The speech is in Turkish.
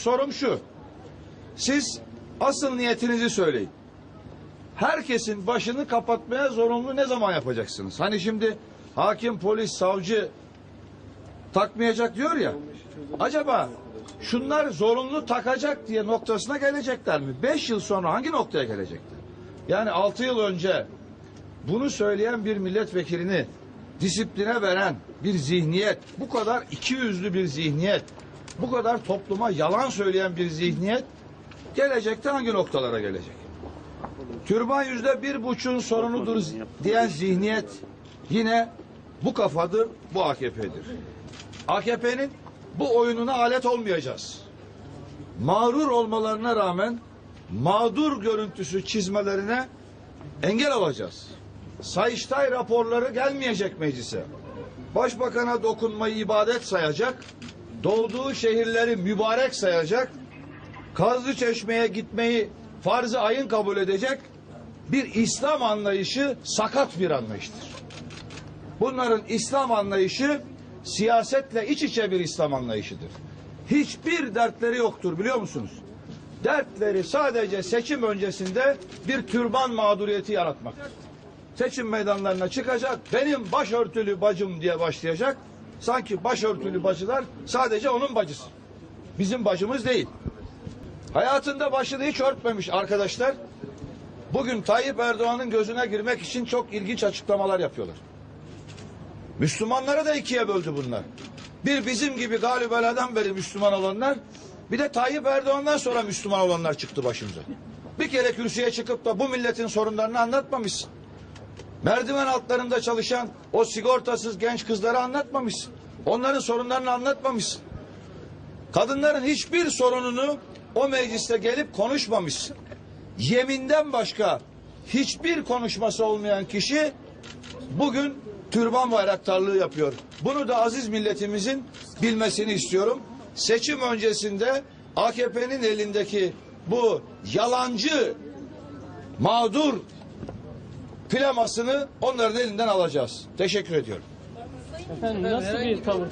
Sorum şu. Siz asıl niyetinizi söyleyin. Herkesin başını kapatmaya zorunlu ne zaman yapacaksınız? Hani şimdi hakim, polis, savcı takmayacak diyor ya. Acaba şunlar zorunlu takacak diye noktasına gelecekler mi? Beş yıl sonra hangi noktaya gelecekler? Yani altı yıl önce bunu söyleyen bir milletvekilini disipline veren bir zihniyet, bu kadar iki yüzlü bir zihniyet, bu kadar topluma yalan söyleyen bir zihniyet gelecekte hangi noktalara gelecek? Türban yüzde bir buçuğun sorunudur diyen zihniyet yine bu kafadır, bu AKP'dir. AKP'nin bu oyununa alet olmayacağız. Mağrur olmalarına rağmen mağdur görüntüsü çizmelerine engel olacağız. Sayıştay raporları gelmeyecek meclise. Başbakana dokunmayı ibadet sayacak, doğduğu şehirleri mübarek sayacak, Kazlı Çeşme'ye gitmeyi farz-ı ayın kabul edecek bir İslam anlayışı sakat bir anlayıştır. Bunların İslam anlayışı siyasetle iç içe bir İslam anlayışıdır. Hiçbir dertleri yoktur biliyor musunuz? Dertleri sadece seçim öncesinde bir türban mağduriyeti yaratmak. Seçim meydanlarına çıkacak, benim başörtülü bacım diye başlayacak. Sanki başörtülü bacılar sadece onun bacısı. Bizim bacımız değil. Hayatında başını hiç örtmemiş arkadaşlar. Bugün Tayyip Erdoğan'ın gözüne girmek için çok ilginç açıklamalar yapıyorlar. Müslümanları da ikiye böldü bunlar. Bir bizim gibi galibeleden beri Müslüman olanlar, bir de Tayyip Erdoğan'dan sonra Müslüman olanlar çıktı başımıza. Bir kere kürsüye çıkıp da bu milletin sorunlarını anlatmamışsın. Merdiven altlarında çalışan o sigortasız genç kızları anlatmamışsın. Onların sorunlarını anlatmamışsın. Kadınların hiçbir sorununu o mecliste gelip konuşmamışsın. Yeminden başka hiçbir konuşması olmayan kişi bugün türban bayraktarlığı yapıyor. Bunu da aziz milletimizin bilmesini istiyorum. Seçim öncesinde AKP'nin elindeki bu yalancı, mağdur flamasını onların elinden alacağız. Teşekkür ediyorum. Efendim nasıl bir tavır?